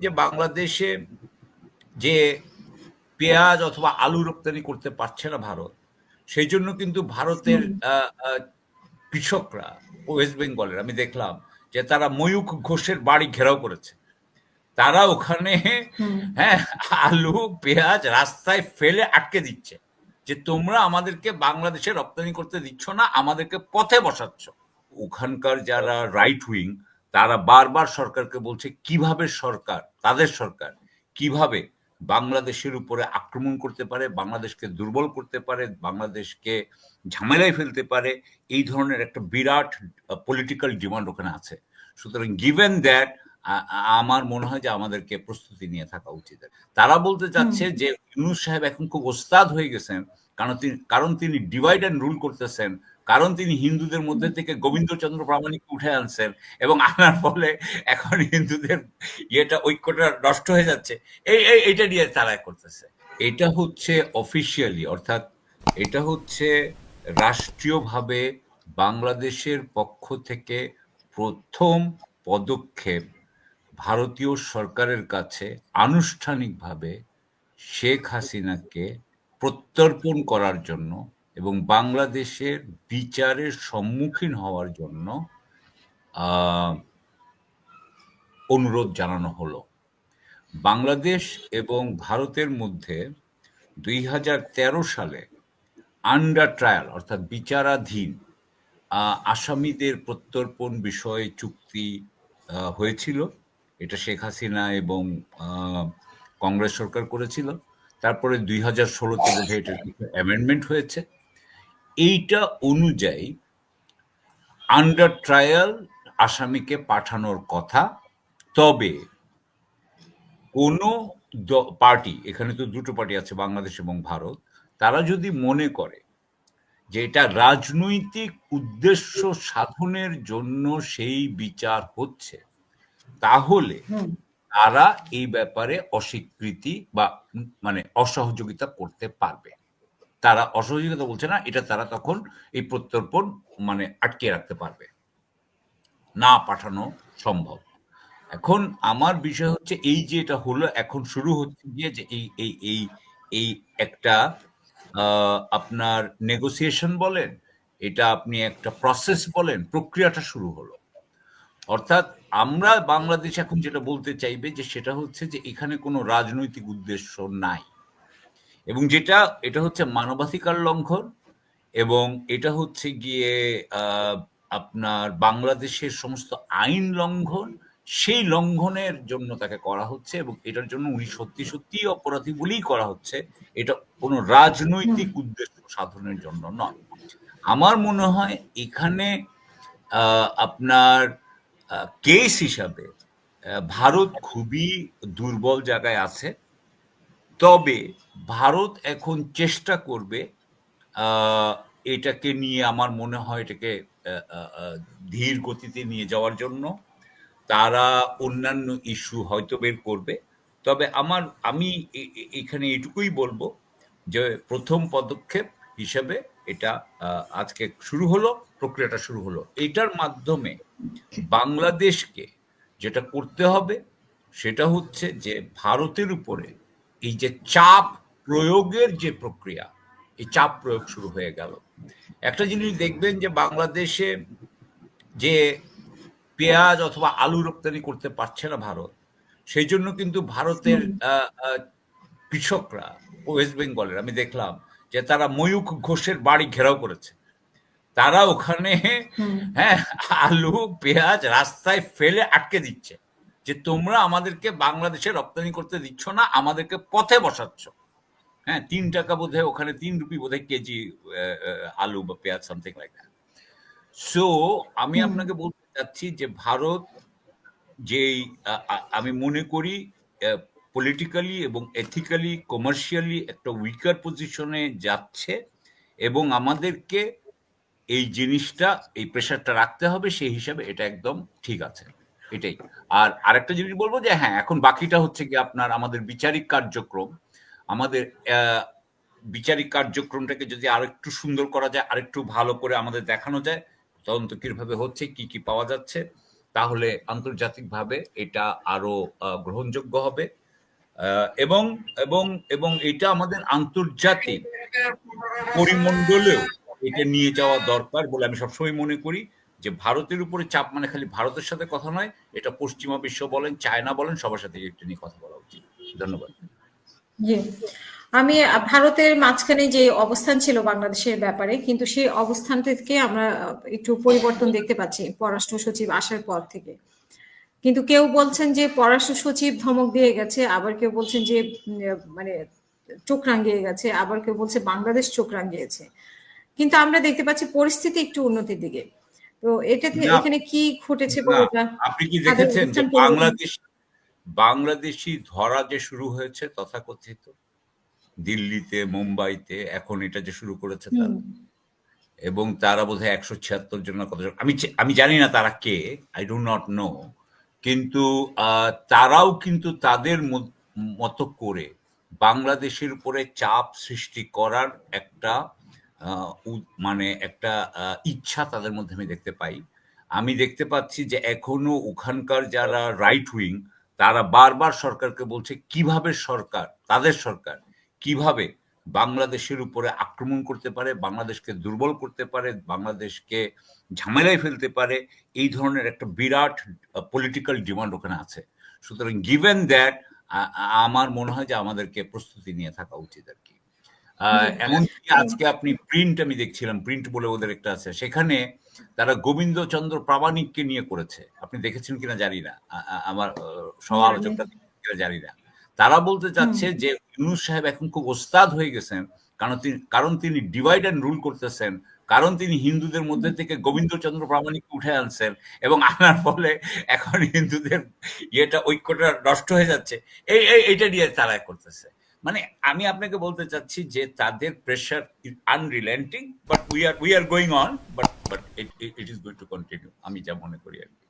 যে বাংলাদেশে যে পেঁয়াজ অথবা আলু রপ্তানি করতে পারছে না ভারত সেই জন্য কিন্তু ভারতের কৃষকরা ওয়েস্ট বেঙ্গলের আমি দেখলাম যে তারা ময়ূখ ঘোষের বাড়ি ঘেরাও করেছে। তারা ওখানে হ্যাঁ আলু পেঁয়াজ রাস্তায় ফেলে আটকে দিচ্ছে। যে তোমরা আমাদেরকে বাংলাদেশে রপ্তানি করতে দিচ্ছ না আমাদেরকে পথে বসাচ্ছ। ওখানকার যারা রাইট উইং তারা বারবার সরকারকে বলছে কীভাবে সরকার তাদের সরকার কীভাবে বাংলাদেশের উপরে আক্রমণ করতে পারে বাংলাদেশকে দুর্বল করতে পারে বাংলাদেশকে ঝামেলায় ফেলতে পারে এই ধরনের একটা বিরাট পলিটিক্যাল ডিমান্ড ওখানে আছে। সুতরাং গিভেন দ্যাট আমার মনে হয় যে আমাদেরকে প্রস্তুতি নিয়ে থাকা উচিত। তারা বলতে চাচ্ছে যে ইউনুস সাহেব এখন খুব ওস্তাদ হয়ে গেছেন কারণ তিনি কারণ তিনি ডিভাইড অ্যান্ড রুল করতেছেন কারণ তিনি হিন্দুদের মধ্যে থেকে গোবিন্দচন্দ্র প্রামাণিককে উঠে আনছেন এবং আনার ফলে এখন হিন্দুদের ইয়েটা, ঐক্যটা নষ্ট হয়ে যাচ্ছে। এই এই এটা নিয়ে তারা করতেছে। এটা হচ্ছে অফিসিয়ালি অর্থাৎ এটা হচ্ছে রাষ্ট্রীয়ভাবে বাংলাদেশের পক্ষ থেকে প্রথম পদক্ষেপ ভারতীয় সরকারের কাছে আনুষ্ঠানিকভাবে শেখ হাসিনাকে প্রত্যর্পণ করার জন্য এবং বাংলাদেশের বিচারের সম্মুখীন হওয়ার জন্য অনুরোধ জানানো হলো। বাংলাদেশ এবং ভারতের মধ্যে দুই হাজার তেরো সালে আন্ডার ট্রায়াল অর্থাৎ বিচারাধীন আসামিদের প্রত্যর্পণ বিষয়ে চুক্তি হয়েছিল। এটা শেখ হাসিনা এবং কংগ্রেস সরকার করেছিল। তারপরে দুই হাজার ষোলোতে বোধহয় এটার কিছু অ্যামেন্ডমেন্ট হয়েছে। এইটা অনুযায়ী আন্ডার ট্রায়াল আসামিকে পাঠানোর কথা। তবে কোনো পার্টি এখানে তো দুটো পার্টি আছে বাংলাদেশ এবং ভারত তারা যদি মনে করে যে এটা রাজনৈতিক উদ্দেশ্য সাধনের জন্য সেই বিচার হচ্ছে তাহলে তারা এই ব্যাপারে অস্বীকৃতি বা মানে অসহযোগিতা করতে পারবে। তারা অসহযোগিতা বলছে না, এটা তারা তখন এই প্রত্যর্পণ মানে আটকে রাখতে পারবে। না পাঠানো সম্ভব। এখন আমার বিষয় হচ্ছে এই যে এটা হলো, এখন শুরু হচ্ছে গিয়ে যে এই এই এই এই একটা আপনার নেগোসিয়েশন বলেন, এটা আপনি একটা প্রসেস বলেন, প্রক্রিয়াটা শুরু হলো। অর্থাৎ আমরা বাংলাদেশ এখন যেটা বলতে চাইবে যে সেটা হচ্ছে যে এখানে কোনো রাজনৈতিক উদ্দেশ্য নাই। এবং যেটা এটা হচ্ছে মানবাধিকার লঙ্ঘন এবং এটা হচ্ছে গিয়ে আপনার বাংলাদেশের সমস্ত আইন লঙ্ঘন সেই লঙ্ঘনের জন্য তাকে করা হচ্ছে এবং এটার জন্য উনি সত্যি সত্যি অপরাধী বলেই করা হচ্ছে। এটা কোনো রাজনৈতিক উদ্দেশ্য সাধনের জন্য নয়। আমার মনে হয় এখানে আপনার কেস হিসাবে ভারত খুবই দুর্বল জায়গায় আছে। তবে ভারত এখন চেষ্টা করবে এটাকে নিয়ে আমার মনে হয় এটাকে ধীর গতিতে নিয়ে যাওয়ার জন্য। তারা অন্যান্য ইস্যু হয়তো বের করবে। তবে আমার, আমি এখানে এটুকুই বলব যে প্রথম পদক্ষেপ হিসেবে এটা আজকে শুরু হলো, প্রক্রিয়াটা শুরু হলো। এটার মাধ্যমে বাংলাদেশকে যেটা করতে হবে সেটা হচ্ছে যে ভারতের উপরে এই যে চাপ প্রয়োগের যে প্রক্রিয়া এই চাপ প্রয়োগ শুরু হয়ে গেল। একটা জিনিস দেখবেন যে বাংলাদেশে যে পেঁয়াজ অথবা আলু রপ্তানি করতে পারছে না ভারত সেই জন্য কিন্তু ভারতের কৃষকরা ওয়েস্ট বেঙ্গলের আমি দেখলাম যে তারা ময়ূখ ঘোষের বাড়ি ঘেরাও করেছে। তারা ওখানে হ্যাঁ আলু পেঁয়াজ রাস্তায় ফেলে আটকে দিচ্ছে। যে তোমরা আমাদেরকে বাংলাদেশে রপ্তানি করতে দিচ্ছ না আমাদেরকে পথে বসাচ্ছ। হ্যাঁ তিন টাকা বোধহয় ওখানে তিন রুপি বোধহয় কেজি আলু বা পেঁয়াজ সামথিং লাইক দ্যাট সো আমি আপনাকে বলতে চাচ্ছি যে ভারত যেই আমি মনে করি পলিটিক্যালি এবং এথিক্যালি কমার্শিয়ালি একটা উইকার পজিশনে যাচ্ছে এবং আমাদেরকে এই জিনিসটা এই প্রেশারটা রাখতে হবে সেই হিসাবে এটা একদম ঠিক আছে। এটাই। আর আরেকটা জিনিস বলব যে হ্যাঁ এখন বাকিটা হচ্ছে কি আপনার আমাদের বিচারিক কার্যক্রম। আমাদের বিচারিক কার্যক্রমটাকে যদি আরেকটু সুন্দর করা যায়, আরেকটু ভালো করে আমাদের দেখানো যায়, তদন্ত কীভাবে হচ্ছে, কি কি পাওয়া যাচ্ছে, তাহলে আন্তর্জাতিকভাবে এটা আরও গ্রহণযোগ্য হবে। এবং এবং এবং এটা আমাদের আন্তর্জাতিক পরিমণ্ডলেও এটা নিয়ে যাওয়া দরকার বলে আমি সবসময় মনে করি। যে ভারতের উপরে চাপ মানে খালি ভারতের সাথে কথা নয়, এটা পশ্চিমা বিশ্ব বলেন, চায়না বলেন, সবার সাথে একটু নিয়ে কথা বলা উচিত। ধন্যবাদ। আমি ভারতের মাঝখানে যে অবস্থান ছিল বাংলাদেশের ব্যাপারে, কিন্তু সেই অবস্থান থেকে আমরা একটু পরিবর্তন দেখতে পাচ্ছি পররাষ্ট্র সচিব আসার পর থেকে। কিন্তু কেউ বলছেন যে পররাষ্ট্র সচিব ধমক দিয়ে গেছে, আবার কেউ বলছেন যে মানে চোখ রাঙিয়ে গেছে, আবার কেউ বলছে বাংলাদেশ চোখ রাঙিয়েছে। কিন্তু আমরা দেখতে পাচ্ছি পরিস্থিতি একটু উন্নতির দিকে। তো এটা না। এখানে কি ঘটেছে আপনি কি দেখেছেন বাংলাদেশ বাংলাদেশি ধরা যে শুরু হয়েছে তথাকথিত? দিল্লিতে মুম্বাইতে এখন এটা যে শুরু করেছে তারা। এবং তারা বোধহয় একশো ছিয়াত্তর জন কতজন আমি আমি জানি না তারা কে আই ডু নট নো কিন্তু আহ, তারাও কিন্তু তাদের মতো করে বাংলাদেশের উপরে চাপ সৃষ্টি করার একটা মানে একটা ইচ্ছা তাদের মধ্যে আমি দেখতে পাই। আমি দেখতে পাচ্ছি যে এখনও ওখানকার যারা রাইট উইং তারা বারবার সরকারকে বলছে, কীভাবে সরকার, তাদের সরকার, কীভাবে বাংলাদেশের উপরে আক্রমণ করতে পারে, বাংলাদেশকে দুর্বল করতে পারে, বাংলাদেশকে ঝামেলায় ফেলতে পারে? এই ধরনের একটা বিরাট পলিটিক্যাল ডিমান্ড ওখানে আছে। সুতরাং গিভেন দ্যাট আমার মনে হয় যে আমাদেরকে প্রস্তুতি নিয়ে থাকা উচিত আর কি। এমনকি আজকে আপনি প্রিন্ট আমি দেখছিলাম প্রিন্ট বলে ওদের একটা আছে। সেখানে তারা গোবিন্দচন্দ্র প্রামাণিককে নিয়ে করেছে। আপনি দেখেছেন কিনা জানি না। আমার সহ আলোচকটা জানি না। তারা বলতে চাচ্ছে যে ইউনুস সাহেব এখন খুব ওস্তাদ হয়ে গেছেন কারণ তিনি কারণ তিনি ডিভাইড অ্যান্ড রুল করতেছেন কারণ তিনি হিন্দুদের মধ্যে থেকে গোবিন্দচন্দ্র প্রামাণিককে উঠে আনছেন এবং আনার ফলে এখন হিন্দুদের ইয়েটা ঐক্যটা নষ্ট হয়ে যাচ্ছে। এই এই এইটা নিয়ে তারা করতেছে। মানে আমি আপনাকে বলতে চাচ্ছি যে তাদের pressure unrelenting but we are we are going on but but it it is going to continue আমি যা মনে করি আর কি।